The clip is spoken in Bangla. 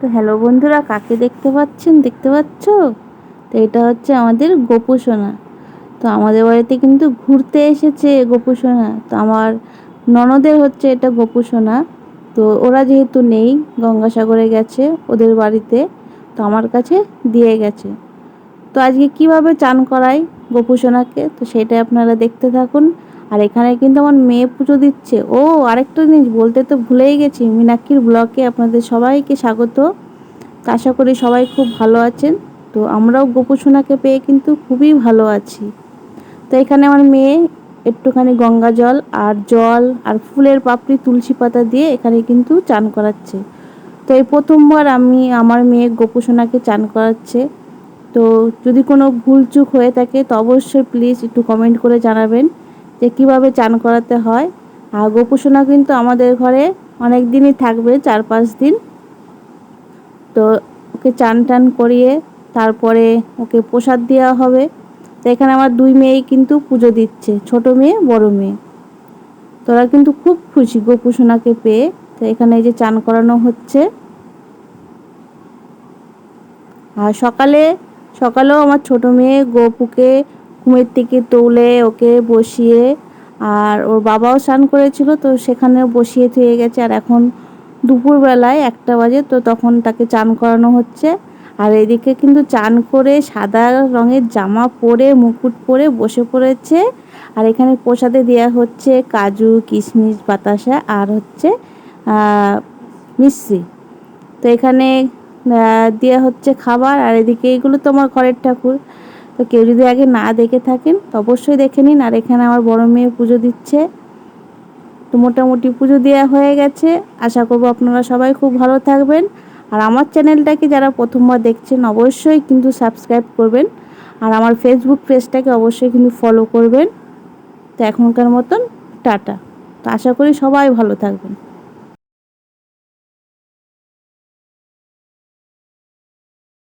তো হ্যালো বন্ধুরা, কাকে দেখতে পাচ্ছেন? দেখতে পাচ্ছ? তো এটা হচ্ছে আমাদের গোপুসোনা তো আমাদের বাড়িতে কিন্তু ঘুরতে এসেছে গোপুসোনা তো আমার ননদের হচ্ছে এটা গোপুসোনা তো ওরা যেহেতু নেই, গঙ্গাসাগরে গেছে ওদের বাড়িতে, তো আমার কাছে দিয়ে গেছে। তো আজকে কীভাবে চান করাই গোপুসোনাকে তো সেটাই আপনারা দেখতে থাকুন। আর এখানে কিন্তু আমার মেয়ে পুজো দিচ্ছে। ও আরেকটা জিনিস বলতে তো ভুলেই গেছি, মিনাক্ষীর ব্লকে আপনাদের সবাইকে স্বাগত। আশা করি সবাই খুব ভালো আছেন। তো আমরাও গোপুসোনাকে পেয়ে কিন্তু খুবই ভালো আছি। তো এখানে আমার মেয়ে একটুখানি গঙ্গা জল আর জল আর ফুলের পাপড়ি, তুলসী পাতা দিয়ে এখানে কিন্তু চান করাচ্ছে। তো এই প্রথমবার আমি আমার মেয়ে গোপুসোনাকে চান করাচ্ছে। তো যদি কোনো ভুলচুক হয়ে থাকে তো অবশ্যই প্লিজ একটু কমেন্ট করে জানাবেন। যে কীভাবে চান করাতে হয়। আর গোপুসোনা কিন্তু আমাদের ঘরে অনেক দিনই থাকবে, চার পাঁচ দিন। তো ওকে চান টান করিয়ে তারপরে ওকে প্রসাদ দেওয়া হবে। তো এখানে আমার দুই মেয়েই কিন্তু পুজো দিচ্ছে, ছোট মেয়ে, বড় মেয়ে। তোরা কিন্তু খুব খুশি গোপুসোনাকে পেয়ে। তো এখানে এই যে চান করানো হচ্ছে। আর সকালে, সকালেও আমার ছোট মেয়ে গোপুকে ঘুমের থেকে তোলে ওকে বসিয়ে আর ওর বাবাও স্নান করেছিল, তো সেখানেও বসিয়ে থুয়ে গেছে। আর এখন দুপুরবেলায় একটা বাজে, তো তখন তাকে চান করানো হচ্ছে। আর এদিকে কিন্তু চান করে সাদা রঙের জামা পরে, মুকুট পরে বসে পড়েছে। আর এখানে প্রসাদে দেওয়া হচ্ছে কাজু, কিশমিশ, বাতাসা আর হচ্ছে মিশ্রি তো এখানে দেওয়া হচ্ছে খাবার। আর এদিকে এগুলো তো আমার ঘরের ঠাকুর। তো কেউ যদি আগে না দেখে থাকেন, তো অবশ্যই দেখে নিন। আর এখানে আমার বড় মেয়ে পুজো দিচ্ছে। তো মোটামুটি পুজো দেওয়া হয়ে গেছে। আশা করব আপনারা সবাই খুব ভালো থাকবেন। আর আমার চ্যানেলটাকে যারা প্রথমবার দেখছেন, অবশ্যই কিন্তু সাবস্ক্রাইব করবেন। আর আমার ফেসবুক পেজটাকে অবশ্যই কিন্তু ফলো করবেন। তো এখনকার মতন টাটা। তো আশা করি সবাই ভালো থাকবেন।